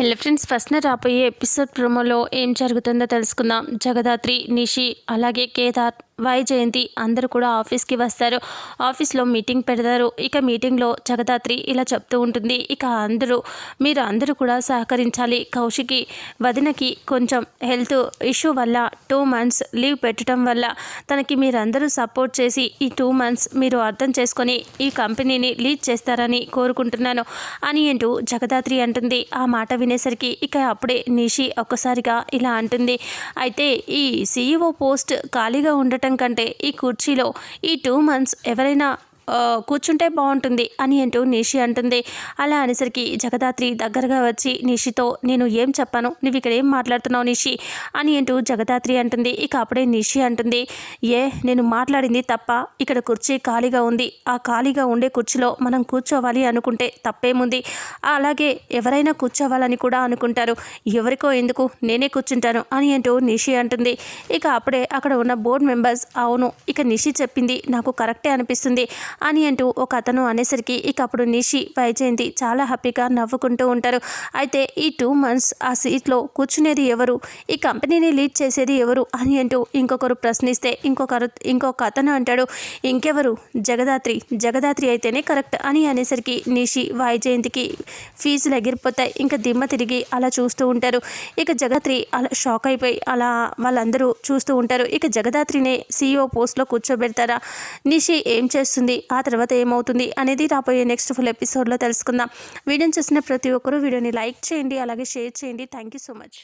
Hello friends first రాబోయే episode ప్రోమోలో ఏం జరుగుతుందో తెలుసుకుందాం. జగదాత్రి నిషి అలాగే కేదార్ వై జయంతి అందరూ కూడా ఆఫీస్కి వస్తారు. ఆఫీస్లో మీటింగ్ పెడతారు. ఇక మీటింగ్లో జగదాత్రి ఇలా చెప్తూ ఉంటుంది. ఇక అందరూ మీరు అందరూ కూడా సహకరించాలి. కౌశికి వదినకి కొంచెం హెల్త్ ఇష్యూ వల్ల టూ మంత్స్ లీవ్ పెట్టడం వల్ల తనకి మీరందరూ సపోర్ట్ చేసి ఈ టూ మంత్స్ మీరు అర్థం చేసుకొని ఈ కంపెనీని లీడ్ చేస్తారని కోరుకుంటున్నాను అని అంటూ జగదాత్రి అంటుంది. ఆ మాట వినేసరికి ఇక అప్పుడే నిషి ఒక్కసారిగా ఇలా అంటుంది. అయితే ఈ సీఈఓ పోస్ట్ ఖాళీగా ఉండటం కంటే ఈ కుర్చీలో ఈ టూ మంత్స్ ఎవరైనా కూర్చుంటే బాగుంటుంది అని అంటూ నిషి అంటుంది. అలా అనేసరికి జగదాత్రి దగ్గరగా వచ్చి నిషితో నేను ఏం చెప్పాను? నువ్వు ఇక్కడ ఏం మాట్లాడుతున్నావు నిషి? అని అంటూ జగదాత్రి అంటుంది. ఇక అప్పుడే నిషి అంటుంది ఏ నేను మాట్లాడింది తప్ప ఇక్కడ కుర్చీ ఖాళీగా ఉంది. ఆ ఖాళీగా ఉండే కుర్చీలో మనం కూర్చోవాలి అనుకుంటే తప్పేముంది? అలాగే ఎవరైనా కూర్చోవాలని కూడా అనుకుంటారు. ఎవరికో ఎందుకు? నేనే కూర్చుంటాను అని అంటూ నిషి అంటుంది. ఇక అప్పుడే అక్కడ ఉన్న బోర్డు మెంబర్స్ అవును ఇక నిషి చెప్పింది నాకు కరెక్టే అనిపిస్తుంది. అని అంటూ ఒక అతను అనేసరికి ఇక అప్పుడు నిషి వైజయంతి చాలా హ్యాపీగా నవ్వుకుంటూ ఉంటారు. అయితే ఈ టూ మంత్స్ ఆ సీట్లో కూర్చునేది ఎవరు? ఈ కంపెనీని లీడ్ చేసేది ఎవరు? అని అంటూ ఇంకొకరు ప్రశ్నిస్తే ఇంకొకరు ఇంకొక అతను అంటాడు ఇంకెవరు? జగదాత్రి జగదాత్రి అయితేనే కరెక్ట్ అని అనేసరికి నిషి వైజయంతికి ఫీజులు ఎగిరిపోతాయి. ఇంకా దిమ్మ తిరిగి అలా చూస్తూ ఉంటారు. ఇక జగదాత్రి అలా షాక్ అయిపోయి అలా వాళ్ళందరూ చూస్తూ ఉంటారు. ఇక జగదాత్రినే సీఈఓ పోస్ట్లో కూర్చోబెడతారా? నిషి ఏం చేస్తుంది? ఆ తర్వాత ఏమవుతుంది అనేది రాబోయే నెక్స్ట్ ఫుల్ ఎపిసోడ్లో తెలుసుకుందాం. వీడియోని చూసిన ప్రతి ఒక్కరూ వీడియోని లైక్ చేయండి అలాగే షేర్ చేయండి. Thank you so much